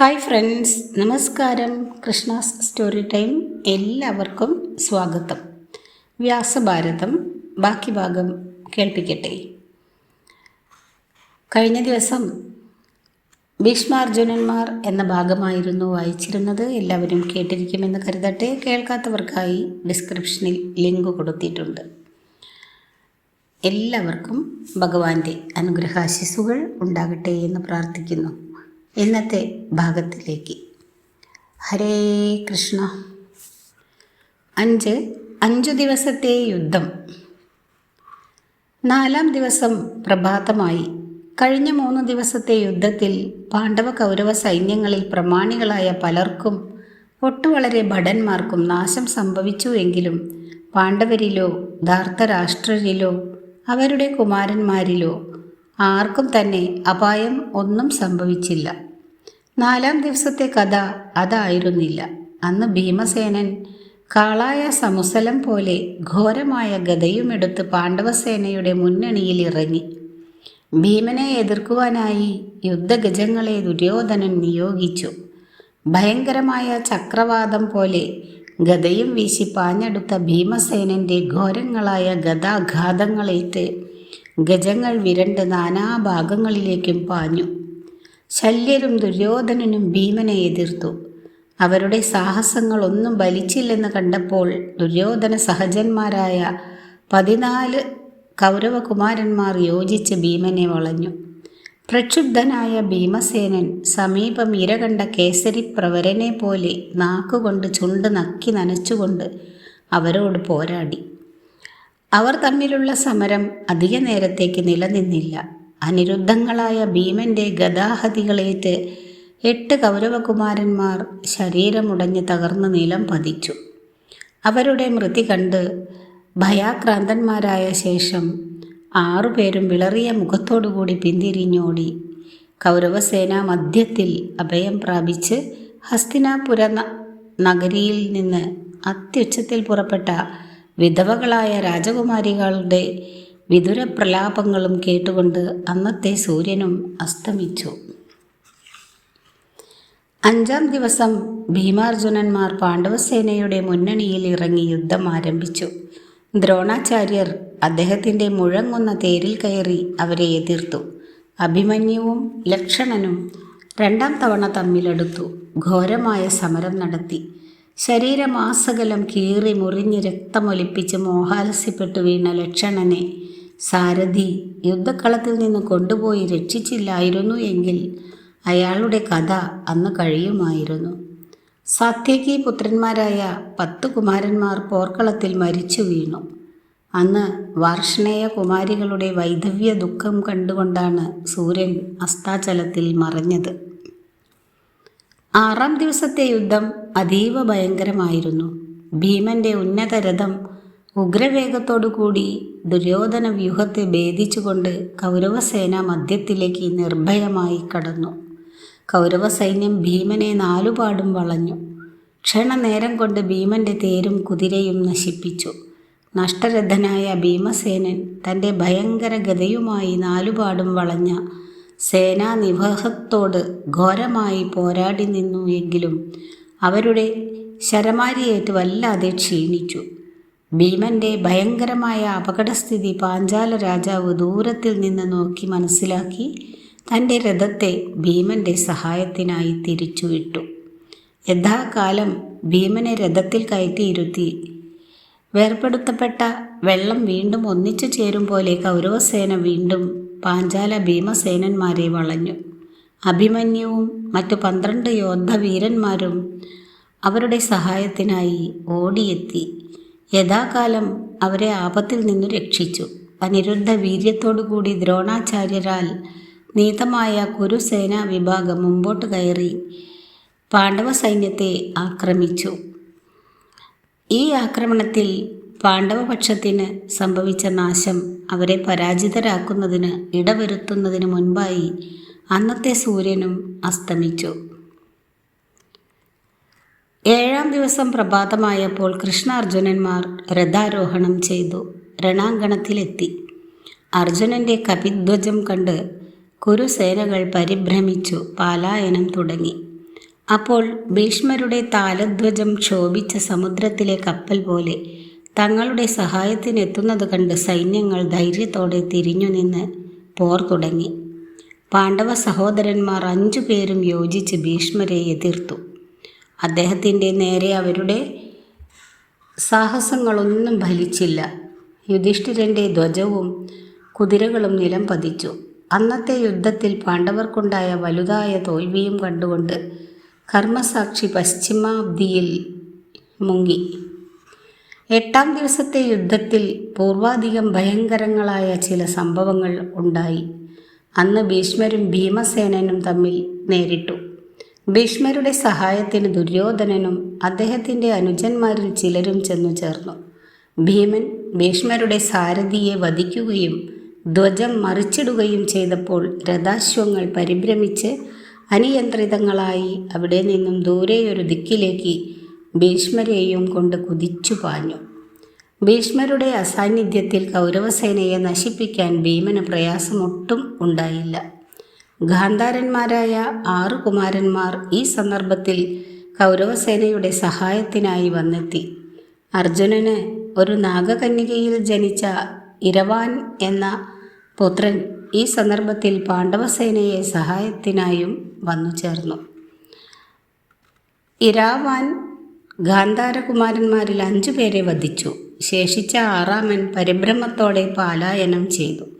Hi friends നമസ്കാരം. Krishna's story time എല്ലാവർക്കും സ്വാഗതം. വ്യാസഭാരതം ബാക്കി ഭാഗം കേൾപ്പിക്കട്ടെ. കഴിഞ്ഞ ദിവസം ഭീഷ്മാർജുനന്മാർ എന്ന ഭാഗമായിരുന്നു വായിച്ചിരുന്നത്. എല്ലാവരും കേട്ടിരിക്കുമെന്ന് കരുതട്ടെ. കേൾക്കാത്തവർക്കായി ഡിസ്ക്രിപ്ഷനിൽ ലിങ്ക് കൊടുത്തിട്ടുണ്ട്. എല്ലാവർക്കും ഭഗവാന്റെ അനുഗ്രഹാശിസുകൾ ഉണ്ടാകട്ടെ എന്ന് പ്രാർത്ഥിക്കുന്നു. ഇന്നത്തെ ഭാഗത്തിലേക്ക്. ഹരേ കൃഷ്ണ. അഞ്ച് അഞ്ചു ദിവസത്തെ യുദ്ധം. നാലാം ദിവസം പ്രഭാതമായി. കഴിഞ്ഞ മൂന്ന് ദിവസത്തെ യുദ്ധത്തിൽ പാണ്ഡവ കൗരവ സൈന്യങ്ങളിൽ പ്രമാണികളായ പലർക്കും ഒട്ടുവളരെ ഭടന്മാർക്കും നാശം സംഭവിച്ചു എങ്കിലും പാണ്ഡവരിലോ ധാർത്തരാഷ്ട്രരിലോ അവരുടെ കുമാരന്മാരിലോ ആർക്കും തന്നെ അപായം ഒന്നും സംഭവിച്ചില്ല. നാലാം ദിവസത്തെ കഥ അതായിരുന്നില്ല. അന്ന് ഭീമസേനൻ കാളായ സമുസലം പോലെ ഘോരമായ ഗതയുമെടുത്ത് പാണ്ഡവസേനയുടെ മുന്നണിയിൽ ഇറങ്ങി ഭീമനെ എതിർക്കുവാനായി യുദ്ധഗജങ്ങളെ ദുര്യോധനൻ നിയോഗിച്ചു. ഭയങ്കരമായ ചക്രവാദം പോലെ ഗതയും വീശി പാഞ്ഞെടുത്ത ഭീമസേനന്റെ ഘോരങ്ങളായ ഗതാഘാതങ്ങളേറ്റ് ഗജങ്ങൾ വിരണ്ട് നാനാഭാഗങ്ങളിലേക്കും പാഞ്ഞു. ശല്യരും ദുര്യോധനനും ഭീമനെ എതിർത്തു. അവരുടെ സാഹസങ്ങളൊന്നും ബലിച്ചില്ലെന്ന് കണ്ടപ്പോൾ ദുര്യോധന സഹജന്മാരായ പതിനാല് കൗരവകുമാരന്മാർ യോജിച്ച് ഭീമനെ വളഞ്ഞു. പ്രക്ഷുബ്ധനായ ഭീമസേനൻ സമീപം ഇരകണ്ട കേസരിപ്രവരനെ പോലെ നാക്കുകൊണ്ട് ചുണ്ട് നക്കി നനച്ചുകൊണ്ട് അവരോട് പോരാടി. അവർ തമ്മിലുള്ള സമരം അധിക നേരത്തേക്ക് നിലനിന്നില്ല. അനിരുദ്ധങ്ങളായ ഭീമന്റെ ഗതാഹതികളേറ്റ് എട്ട് കൗരവകുമാരന്മാർ ശരീരമുടഞ്ഞ് തകർന്ന് നീലം പതിച്ചു. അവരുടെ മൃതി കണ്ട് ഭയാക്രാന്തന്മാരായ ശേഷം ആറുപേരും വിളറിയ മുഖത്തോടുകൂടി പിന്തിരിഞ്ഞോടി. കൗരവസേന മധ്യത്തിൽ അഭയം പ്രാപിച്ച് ഹസ്തിനാപുര നഗരിയിൽ നിന്ന് അത്യുച്ചത്തിൽ പുറപ്പെട്ട വിധവകളായ രാജകുമാരികളുടെ വിതുര പ്രലാപങ്ങളും കേട്ടുകൊണ്ട് അന്നത്തെ സൂര്യനും അസ്തമിച്ചു. അഞ്ചാം ദിവസം ഭീമാർജുനന്മാർ പാണ്ഡവസേനയുടെ മുന്നണിയിൽ ഇറങ്ങി യുദ്ധം ആരംഭിച്ചു. ദ്രോണാചാര്യർ അദ്ദേഹത്തിന്റെ മുഴങ്ങുന്ന തേരിൽ കയറി അവരെ എതിർത്തു. അഭിമന്യുവും ലക്ഷണനും രണ്ടാം തവണ തമ്മിലെടുത്തു. ഘോരമായ സമരം നടത്തി. ശരീരമാസകലം കീറി മുറിഞ്ഞ് രക്തമൊലിപ്പിച്ച് മോഹാലസ്യപ്പെട്ടു വീണ ലക്ഷണനെ സാരഥി യുദ്ധക്കളത്തിൽ നിന്ന് കൊണ്ടുപോയി രക്ഷിച്ചില്ലായിരുന്നു എങ്കിൽ അയാളുടെ കഥ അന്ന് കഴിയുമായിരുന്നു. സത്യകി പുത്രന്മാരായ പത്ത് കുമാരന്മാർ പോർക്കളത്തിൽ മരിച്ചു വീണു. അന്ന് വാർഷ്ണേയ കുമാരികളുടെ വൈധവ്യ ദുഃഖം കണ്ടുകൊണ്ടാണ് സൂര്യൻ അസ്താചലത്തിൽ മറഞ്ഞത്. ആറാം ദിവസത്തെ യുദ്ധം അതീവ ഭയങ്കരമായിരുന്നു. ഭീമന്റെ ഉന്നത രഥം ഉഗ്രവേഗത്തോടുകൂടി ദുര്യോധന വ്യൂഹത്തെ ഭേദിച്ചുകൊണ്ട് കൗരവസേന മധ്യത്തിലേക്ക് നിർഭയമായി കടന്നു. കൗരവ സൈന്യം ഭീമനെ നാലുപാടും വളഞ്ഞു. ക്ഷണനേരം കൊണ്ട് ഭീമന്റെ തേരും കുതിരയും നശിപ്പിച്ചു. നഷ്ടരഥനായ ഭീമസേനൻ തന്റെ ഭയങ്കര ഗതയുമായി നാലുപാടും വളഞ്ഞ സേനാനിവഹത്തോട് ഘോരമായി പോരാടി നിന്നു എങ്കിലും അവരുടെ ശരമാരിയേറ്റ് വല്ലാതെ ക്ഷീണിച്ചു. ഭീമന്റെ ഭയങ്കരമായ അപകടസ്ഥിതി പാഞ്ചാല രാജാവ് ദൂരത്തിൽ നിന്ന് നോക്കി മനസ്സിലാക്കി തന്റെ രഥത്തെ ഭീമന്റെ സഹായത്തിനായി തിരിച്ചുവിട്ടു. യഥാകാലം ഭീമനെ രഥത്തിൽ കയറ്റിയിരുത്തി. വേർപെടുത്തപ്പെട്ട വെള്ളം വീണ്ടും ഒന്നിച്ചു ചേരും പോലെ കൗരവസേന വീണ്ടും പാഞ്ചാല ഭീമസേനന്മാരെ വളഞ്ഞു. അഭിമന്യുവും മറ്റു പന്ത്രണ്ട് യോദ്ധവീരന്മാരും അവരുടെ സഹായത്തിനായി ഓടിയെത്തി. യഥാകാലം അവരെ ആപത്തിൽ നിന്നു രക്ഷിച്ചു. അനിരുദ്ധ വീര്യത്തോടുകൂടി ദ്രോണാചാര്യരാൽ നീതമായ കുരുസേനാ വിഭാഗം മുമ്പോട്ട് കയറി പാണ്ഡവ സൈന്യത്തെ ആക്രമിച്ചു. ഈ ആക്രമണത്തിൽ പാണ്ഡവപക്ഷത്തിന് സംഭവിച്ച നാശം അവരെ പരാജിതരാക്കുന്നതിന് ഇടവരുത്തുന്നതിന് മുൻപായി അന്നത്തെ സൂര്യനും അസ്തമിച്ചു. ഏഴാം ദിവസം പ്രഭാതമായപ്പോൾ കൃഷ്ണാർജുനന്മാർ രഥാരോഹണം ചെയ്തു. രണാങ്കണത്തിലെത്തി. അർജുനന്റെ കപിധ്വജം കണ്ട് കുരുസേനകൾ പരിഭ്രമിച്ചു. പാലായനം തുടങ്ങി. അപ്പോൾ ഭീഷ്മരുടെ താലധ്വജം ക്ഷോഭിച്ച സമുദ്രത്തിലെ കപ്പൽ പോലെ തങ്ങളുടെ സഹായത്തിനെത്തുന്നത് കണ്ട് സൈന്യങ്ങൾ ധൈര്യത്തോടെ തിരിഞ്ഞു നിന്ന് പോർ തുടങ്ങി. പാണ്ഡവ സഹോദരന്മാർ അഞ്ചു പേരും യോജിച്ച് ഭീഷ്മരെ എതിർത്തു. അദ്ദേഹത്തിന്റെ നേരെ അവരുടെ സാഹസങ്ങളൊന്നും ഫലിച്ചില്ല. യുധിഷ്ഠിരന്റെ ധ്വജവും കുതിരകളും നിലം പതിച്ചു. അന്നത്തെ യുദ്ധത്തിൽ പാണ്ഡവർക്കുണ്ടായ വലുതായ തോൽവിയും കണ്ടുകൊണ്ട് കർമ്മസാക്ഷി പശ്ചിമാബ്ദിയിൽ മുങ്ങി. എട്ടാം ദിവസത്തെ യുദ്ധത്തിൽ പൂർവാധികം ഭയങ്കരങ്ങളായ ചില സംഭവങ്ങൾ ഉണ്ടായി. അന്ന് ഭീഷ്മരും ഭീമസേനനും തമ്മിൽ നേരിട്ടു. ഭീഷ്മരുടെ സഹായത്തിന് ദുര്യോധനനും അദ്ദേഹത്തിന്റെ അനുജന്മാരിൽ ചിലരും ചെന്നു ചേർന്നു. ഭീമൻ ഭീഷ്മരുടെ സാരഥിയെ വധിക്കുകയും ധ്വജം മറിച്ചിടുകയും ചെയ്തപ്പോൾ രഥാശ്വങ്ങൾ പരിഭ്രമിച്ച് അനിയന്ത്രിതങ്ങളായി അവിടെ നിന്നും ദൂരെയൊരു ദിക്കിലേക്ക് ഭീഷ്മരെയും കൊണ്ട് കുതിച്ചു പാഞ്ഞു. ഭീഷ്മരുടെ അസാന്നിധ്യത്തിൽ കൗരവസേനയെ നശിപ്പിക്കാൻ ഭീമന് പ്രയാസമൊട്ടും ഉണ്ടായില്ല. ഗാന്ധാരന്മാരായ ആറു കുമാരന്മാർ ഈ സന്ദർഭത്തിൽ കൗരവസേനയുടെ സഹായത്തിനായി വന്നെത്തി. അർജുനന് ഒരു നാഗകന്യകയിൽ ജനിച്ച ഇരവാൻ എന്ന പുത്രൻ ഈ സന്ദർഭത്തിൽ പാണ്ഡവസേനയെ സഹായത്തിനായും വന്നു ചേർന്നു. ഇരാവാൻ ഗാന്ധാരകുമാരന്മാരിൽ അഞ്ചു പേരെ വധിച്ചു. ശേഷിച്ച ആറാമൻ പരിഭ്രമത്തോടെ പാലായനം ചെയ്തു.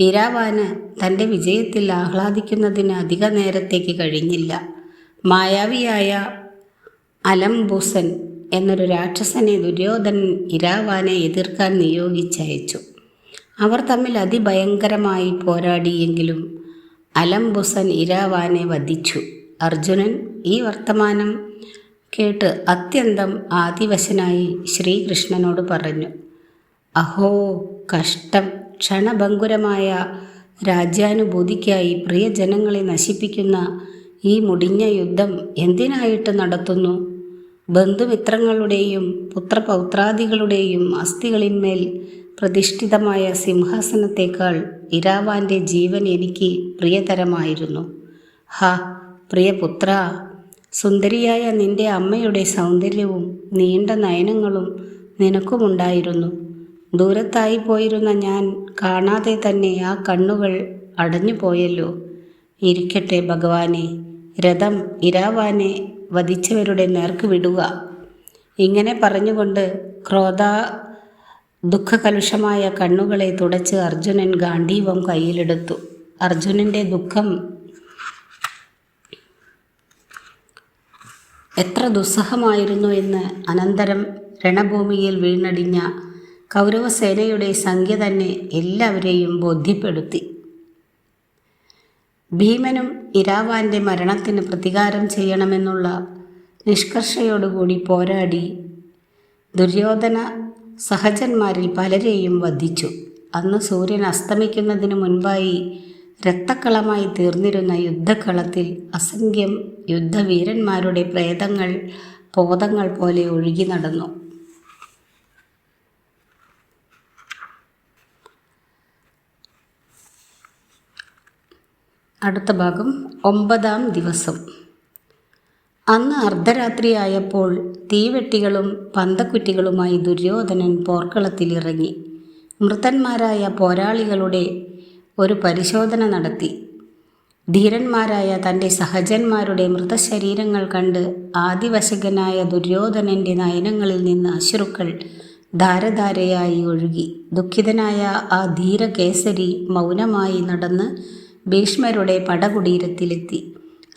ഇരാവാന് തന്റെ വിജയത്തിൽ ആഹ്ലാദിക്കുന്നതിന് അധിക നേരത്തേക്ക് കഴിഞ്ഞില്ല. മായാവിയായ അലംബുസൻ എന്നൊരു രാക്ഷസനെ ദുര്യോധനൻ ഇരാവാനെ എതിർക്കാൻ നിയോഗിച്ചയച്ചു. അവർ തമ്മിൽ അതിഭയങ്കരമായി പോരാടിയെങ്കിലും അലംബുസൻ ഇരാവാനെ വധിച്ചു. അർജുനൻ ഈ വർത്തമാനം കേട്ട് അത്യന്തം ആദിവശനായി ശ്രീകൃഷ്ണനോട് പറഞ്ഞു അഹോ കഷ്ടം. ക്ഷണഭങ്കുരമായ രാജ്യാനുഭൂതിക്കായി പ്രിയജനങ്ങളെ നശിപ്പിക്കുന്ന ഈ മുടിഞ്ഞ യുദ്ധം എന്തിനായിട്ട് നടത്തുന്നു? ബന്ധുമിത്രങ്ങളുടെയും പുത്രപൗത്രാദികളുടെയും അസ്ഥികളിന്മേൽ പ്രതിഷ്ഠിതമായ സിംഹാസനത്തേക്കാൾ ഇരാവാന്റെ ജീവൻ എനിക്ക് പ്രിയതരമായിരുന്നു. ഹ പ്രിയപുത്ര സുന്ദരിയായ നിന്റെ അമ്മയുടെ സൗന്ദര്യവും നീണ്ട നയനങ്ങളും നിനക്കുമുണ്ടായിരുന്നു. ദൂരത്തായി പോയിരുന്ന ഞാൻ കാണാതെ തന്നെ ആ കണ്ണുകൾ അടഞ്ഞു പോയല്ലോ. ഇരിക്കട്ടെ ഭഗവാനെ രഥം ഇരാവാനെ വധിച്ചവരുടെ നേർക്ക് വിടുക. ഇങ്ങനെ പറഞ്ഞുകൊണ്ട് ക്രോധ ദുഃഖകലുഷമായ കണ്ണുകളെ തുടച്ച് അർജുനൻ ഗാന്ധീവം കയ്യിലെടുത്തു. അർജുനന്റെ ദുഃഖം എത്ര ദുസ്സഹമായിരുന്നു എന്ന് അനന്തരം രണഭൂമിയിൽ വീണടിഞ്ഞ കൗരവസേനയുടെ സംഖ്യ തന്നെ എല്ലാവരെയും ബോധ്യപ്പെടുത്തി. ഭീമനും ഇരാവാന്റെ മരണത്തിന് പ്രതികാരം ചെയ്യണമെന്നുള്ള നിഷ്കർഷയോടുകൂടി പോരാടി ദുര്യോധന സഹജന്മാരിൽ പലരെയും വധിച്ചു. അന്ന് സൂര്യൻ അസ്തമിക്കുന്നതിന് മുൻപായി രക്തക്കളമായി തീർന്നിരുന്ന യുദ്ധക്കളത്തിൽ അസംഖ്യം യുദ്ധവീരന്മാരുടെ പ്രേതങ്ങൾ പോതങ്ങൾ പോലെ ഒഴുകി നടന്നു. അടുത്ത ഭാഗം ഒമ്പതാം ദിവസം. അന്ന് അർദ്ധരാത്രിയായപ്പോൾ തീവെട്ടികളും പന്തക്കുറ്റികളുമായി ദുര്യോധനൻ പോർക്കളത്തിലിറങ്ങി. മൃതന്മാരായ പോരാളികളുടെ ഒരു പരിശോധന നടത്തി. ധീരന്മാരായ തന്റെ സഹജന്മാരുടെ മൃതശരീരങ്ങൾ കണ്ട് ആദിവശകനായ ദുര്യോധനന്റെ നയനങ്ങളിൽ നിന്ന് അശ്രുക്കൾ ധാരധാരയായി ഒഴുകി. ദുഃഖിതനായ ആ ധീരകേസരി മൗനമായി നടന്ന് ഭീഷ്മരുടെ പടകുടീരത്തിലെത്തി.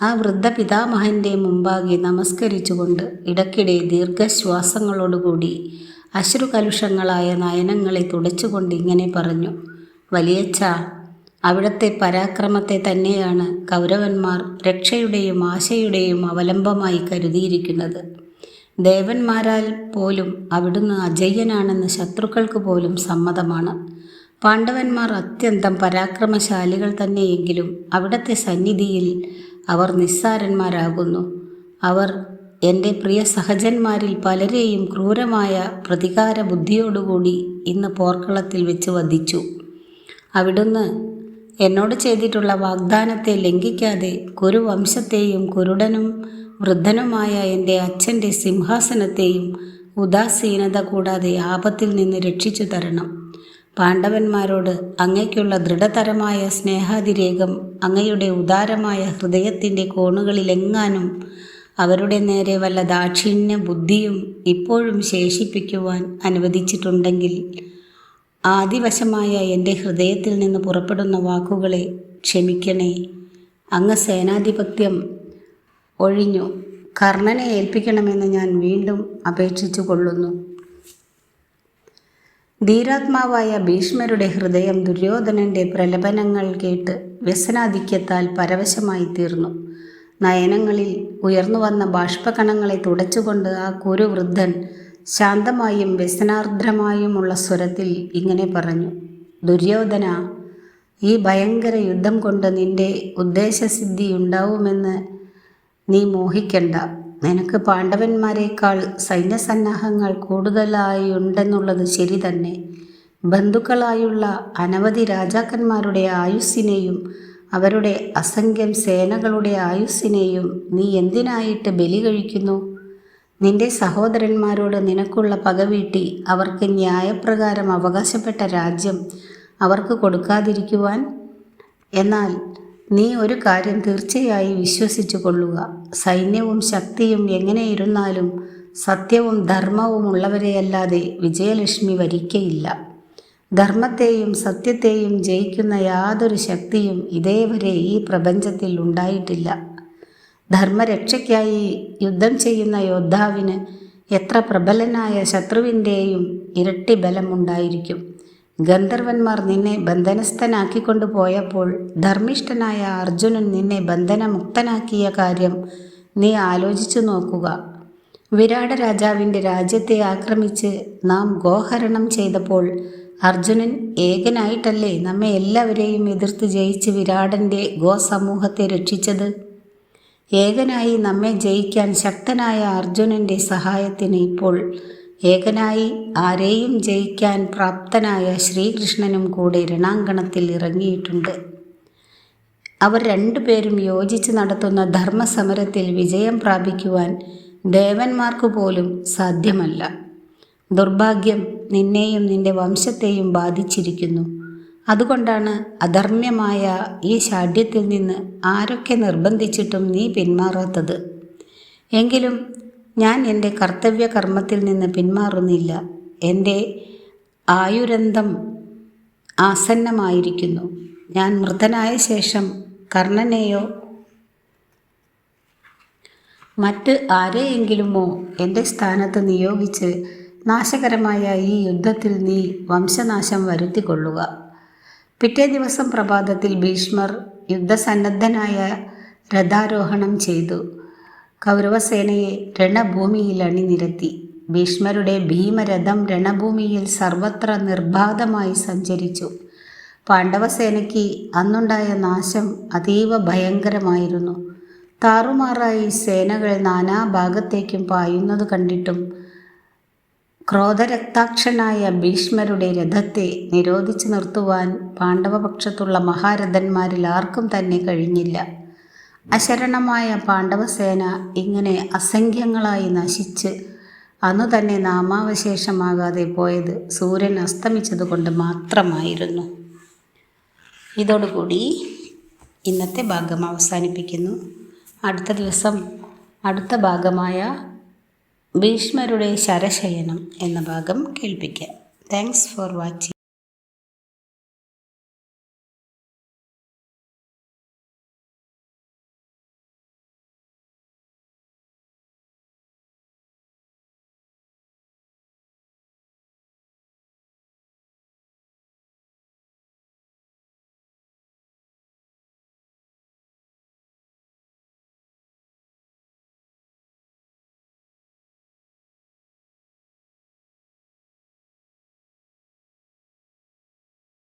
ആ വൃദ്ധ പിതാമഹന്റെ മുമ്പാകെ നമസ്കരിച്ചുകൊണ്ട് ഇടയ്ക്കിടെ ദീർഘശ്വാസങ്ങളോടുകൂടി അശ്രുകലുഷങ്ങളായ നയനങ്ങളെ തുടച്ചുകൊണ്ട് ഇങ്ങനെ പറഞ്ഞു വലിയച്ഛ അവിടുത്തെ പരാക്രമത്തെ തന്നെയാണ് കൗരവന്മാർ രക്ഷയുടെയും ആശയുടെയും അവലംബമായി കരുതിയിരിക്കുന്നത്. ദേവന്മാരാൽ പോലും അവിടുന്ന് അജയ്യനാണെന്ന് ശത്രുക്കൾക്ക് പോലും സമ്മതമാണ്. പാണ്ഡവന്മാർ അത്യന്തം പരാക്രമശാലികൾ തന്നെയെങ്കിലും അവിടുത്തെ സന്നിധിയിൽ അവർ നിസ്സാരന്മാരാകുന്നു. അവർ എന്റെ പ്രിയ സഹജന്മാരിൽ പലരെയും ക്രൂരമായ പ്രതികാര ബുദ്ധിയോടുകൂടി ഇന്ന് പോർക്കളത്തിൽ വെച്ച് വധിച്ചു. അവിടുന്ന് എന്നോട് ചെയ്തിട്ടുള്ള വാഗ്ദാനത്തെ ലംഘിക്കാതെ കുരുവംശത്തെയും കുരുടനും വൃദ്ധനുമായ എന്റെ അച്ഛന്റെ സിംഹാസനത്തെയും ഉദാസീനത കൂടാതെ ആപത്തിൽ നിന്ന് രക്ഷിച്ചു തരണം. പാണ്ഡവന്മാരോട് അങ്ങയ്ക്കുള്ള ദൃഢതരമായ സ്നേഹാതിരേകം അങ്ങയുടെ ഉദാരമായ ഹൃദയത്തിന്റെ കോണുകളിലെങ്ങാനും അവരുടെ നേരെ വല്ല ദാക്ഷിണ്യ ബുദ്ധിയും ഇപ്പോഴും ശേഷിപ്പിക്കുവാൻ അനുവദിച്ചിട്ടുണ്ടെങ്കിൽ ആദിവശമായ എന്റെ ഹൃദയത്തിൽ നിന്ന് പുറപ്പെടുന്ന വാക്കുകളെ ക്ഷമിക്കണേ. അങ്ങ് സേനാധിപത്യം ഒഴിഞ്ഞു കർണനെ ഏൽപ്പിക്കണമെന്ന് ഞാൻ വീണ്ടും അപേക്ഷിച്ചു കൊള്ളുന്നു ധീരാത്മാവായ ഭീഷ്മരുടെ ഹൃദയം ദുര്യോധനന്റെ പ്രലപനങ്ങൾ കേട്ട് വ്യസനാധിക്യത്താൽ പരവശമായി തീർന്നു. നയനങ്ങളിൽ ഉയർന്നു വന്ന ബാഷ്പകണങ്ങളെ തുടച്ചുകൊണ്ട് ആ കുരുവൃദ്ധൻ ശാന്തമായും വ്യസനാർദ്രമായുമുള്ള സ്വരത്തിൽ ഇങ്ങനെ പറഞ്ഞു ദുര്യോധന ഈ ഭയങ്കര യുദ്ധം കൊണ്ട് നിന്റെ ഉദ്ദേശസിദ്ധി ഉണ്ടാവുമെന്ന് നീ മോഹിക്കണ്ട. നിനക്ക് പാണ്ഡവന്മാരെക്കാൾ സൈന്യസന്നാഹങ്ങൾ കൂടുതലായി ഉണ്ടെന്നുള്ളത് ശരി തന്നെ. ബന്ധുക്കളായുള്ള അനവധി രാജാക്കന്മാരുടെ ആയുസ്സിനെയും അവരുടെ അസംഖ്യം സേനകളുടെ ആയുസ്സിനെയും നീ എന്തിനായിട്ട് ബലി കഴിക്കുന്നു? നിന്റെ സഹോദരന്മാരോട് നിനക്കുള്ള പകവീട്ടി അവർക്ക് ന്യായപ്രകാരം അവകാശപ്പെട്ട രാജ്യം അവർക്ക് കൊടുക്കാതിരിക്കുവാൻ? എന്നാൽ നീ ഒരു കാര്യം തീർച്ചയായി വിശ്വസിച്ചു കൊള്ളുക സൈന്യവും ശക്തിയും എങ്ങനെയിരുന്നാലും സത്യവും ധർമ്മവും ഉള്ളവരെയല്ലാതെ വിജയലക്ഷ്മി വരിക്കയില്ല. ധർമ്മത്തെയും സത്യത്തെയും ജയിക്കുന്ന യാതൊരു ശക്തിയും ഇതേവരെ ഈ പ്രപഞ്ചത്തിൽ ഉണ്ടായിട്ടില്ല. ധർമ്മരക്ഷയ്ക്കായി യുദ്ധം ചെയ്യുന്ന യോദ്ധാവിന് എത്ര പ്രബലനായ ശത്രുവിന്റെയും ഇരട്ടി ബലമുണ്ടായിരിക്കും. ഗന്ധർവന്മാർ നിന്നെ ബന്ധനസ്ഥനാക്കിക്കൊണ്ടു പോയപ്പോൾ ധർമ്മിഷ്ഠനായ അർജുനൻ നിന്നെ ബന്ധനമുക്തനാക്കിയ കാര്യം നീ ആലോചിച്ചു നോക്കുക. വിരാട രാജാവിന്റെ രാജ്യത്തെ ആക്രമിച്ച് നാം ഗോഹരണം ചെയ്തപ്പോൾ അർജുനൻ ഏകനായിട്ടല്ലേ നമ്മെ എല്ലാവരെയും എതിർത്ത് ജയിച്ച് വിരാടന്റെ ഗോസമൂഹത്തെ രക്ഷിച്ചത്? ഏകനായി നമ്മെ ജയിക്കാൻ ശക്തനായ അർജുനന്റെ സഹായത്തിന് ഇപ്പോൾ ഏകനായി ആരെയും ജയിക്കാൻ പ്രാപ്തനായ ശ്രീകൃഷ്ണനും കൂടെ രണാങ്കണത്തിൽ ഇറങ്ങിയിട്ടുണ്ട്. അവർ രണ്ടുപേരും യോജിച്ച് നടത്തുന്ന ധർമ്മസമരത്തിൽ വിജയം പ്രാപിക്കുവാൻ ദേവന്മാർക്ക് പോലും സാധ്യമല്ല. ദുർഭാഗ്യം നിന്നെയും നിന്റെ വംശത്തെയും ബാധിച്ചിരിക്കുന്നു. അതുകൊണ്ടാണ് അധർമ്മ്യമായ ഈ ശാഠ്യത്തിൽ നിന്ന് ആരൊക്കെ നിർബന്ധിച്ചിട്ടും നീ പിന്മാറാത്തത്. എങ്കിലും ഞാൻ എന്റെ കർത്തവ്യ കർമ്മത്തിൽ നിന്ന് പിന്മാറുന്നില്ല. എന്റെ ആയുരന്തം ആസന്നമായിരിക്കുന്നു. ഞാൻ മൃതനായ ശേഷം കർണനെയോ മറ്റ് ആരെയെങ്കിലുമോ എന്റെ സ്ഥാനത്ത് നിയോഗിച്ച് നാശകരമായ ഈ യുദ്ധത്തിൽ നീ വംശനാശം വരുത്തിക്കൊള്ളുക. പിറ്റേ ദിവസം പ്രഭാതത്തിൽ ഭീഷ്മർ യുദ്ധസന്നദ്ധനായ രഥാരോഹണം ചെയ്തു. കൗരവസേനയെ രണഭൂമിയിൽ അണിനിരത്തി. ഭീഷ്മരുടെ ഭീമരഥം രണഭൂമിയിൽ സർവത്ര നിർബാധമായി സഞ്ചരിച്ചു. പാണ്ഡവസേനയ്ക്ക് അന്നുണ്ടായ നാശം അതീവ ഭയങ്കരമായിരുന്നു. താറുമാറായി സേനകൾ നാനാഭാഗത്തേക്കും പായുന്നത് കണ്ടിട്ടും ക്രോധരക്താക്ഷനായ ഭീഷ്മരുടെ രഥത്തെ നിരോധിച്ചു നിർത്തുവാൻ പാണ്ഡവപക്ഷത്തുള്ള മഹാരഥന്മാരിൽ ആർക്കും തന്നെ കഴിഞ്ഞില്ല. അശരണമായ പാണ്ഡവസേന ഇങ്ങനെ അസംഖ്യങ്ങളായി നശിച്ച് അന്നു തന്നെ നാമാവശേഷമാകാതെ പോയത് സൂര്യൻ അസ്തമിച്ചതുകൊണ്ട് മാത്രമായിരുന്നു. ഇതോടുകൂടി ഇന്നത്തെ ഭാഗം അവസാനിപ്പിക്കുന്നു. അടുത്ത ദിവസം അടുത്ത ഭാഗമായ ഭീഷ്മരുടെ ശരശയനം എന്ന ഭാഗം കേൾപ്പിക്കാം. Thanks for watching